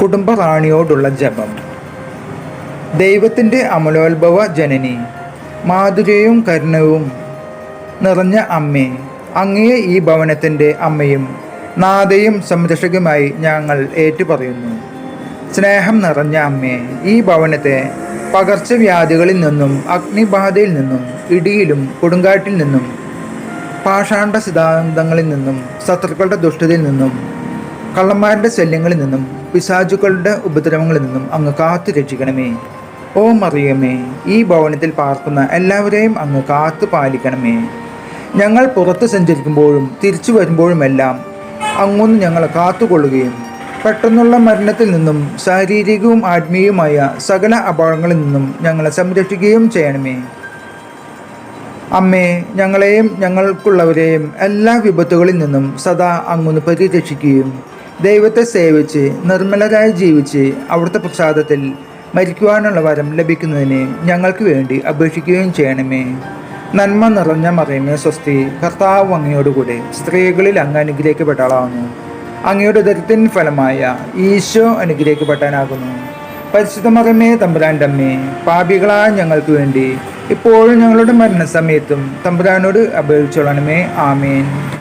കുടുംബറാണിയോടുള്ള ജപം. ദൈവത്തിന്റെ അമലോത്ഭവ ജനനി മാധുര്യവും കരുണവും നിറഞ്ഞ അമ്മേ അങ്ങയെ ഈ ഭവനത്തിന്റെ അമ്മയും നാഥയും സംരക്ഷകയുമായി ഞങ്ങൾ ഏറ്റുപറയുന്നു. സ്നേഹം നിറഞ്ഞ അമ്മേ ഈ ഭവനത്തെ പകർച്ചവ്യാധികളിൽ നിന്നും അഗ്നിബാധയിൽ നിന്നും ഇടിയിലും കൊടുങ്കാറ്റിൽ നിന്നും പാഷാണ്ട സിദ്ധാന്തങ്ങളിൽ നിന്നും ശത്രുക്കളുടെ ദുഷ്ടതയിൽ നിന്നും കള്ളന്മാരുടെ ശല്യങ്ങളിൽ നിന്നും പിശാചുക്കളുടെ ഉപദ്രവങ്ങളിൽ നിന്നും അങ്ങ് കാത്തു രക്ഷിക്കണമേ. ഓ മറിയമേ ഈ ഭവനത്തിൽ പാർക്കുന്ന എല്ലാവരെയും അങ്ങ് കാത്തു പാലിക്കണമേ. ഞങ്ങൾ പുറത്ത് സഞ്ചരിക്കുമ്പോഴും തിരിച്ചു വരുമ്പോഴുമെല്ലാം അങ്ങൊന്ന് ഞങ്ങൾ കാത്തുകൊള്ളുകയും പെട്ടെന്നുള്ള മരണത്തിൽ നിന്നും ശാരീരികവും ആത്മീയവുമായ സകല അപകടങ്ങളിൽ നിന്നും ഞങ്ങളെ സംരക്ഷിക്കുകയും ചെയ്യണമേ. അമ്മേ ഞങ്ങളെയും ഞങ്ങൾക്കുള്ളവരെയും എല്ലാ വിപത്തുകളിൽ നിന്നും സദാ അങ്ങൊന്ന് പരിരക്ഷിക്കുകയും ദൈവത്തെ സേവിച്ച് നിർമ്മലരായി ജീവിച്ച് അവിടുത്തെ പ്രസാദത്തിൽ മരിക്കുവാനുള്ള വരം ലഭിക്കുന്നതിന് ഞങ്ങൾക്ക് വേണ്ടി അപേക്ഷിക്കുകയും ചെയ്യണമേ. നന്മ നിറഞ്ഞ മറിയമേ സ്വസ്തി കർത്താവ് അങ്ങയോടുകൂടെ സ്ത്രീകളിൽ അങ്ങ് അനുഗ്രഹിക്കപ്പെട്ടാളാകുന്നു. അങ്ങയുടെ ദരിദ്രൻ ഫലമായ ഈശോ അനുഗ്രഹിക്കപ്പെട്ടാനാകുന്നു. പരിശുദ്ധ മറിയമേ തമ്പുരാന്റെ അമ്മേ പാപികളായ ഞങ്ങൾക്ക് വേണ്ടി ഇപ്പോഴും ഞങ്ങളുടെ മരണസമയത്തും തമ്പുരാനോട് അപേക്ഷിച്ചോളണമേ. ആമേൻ.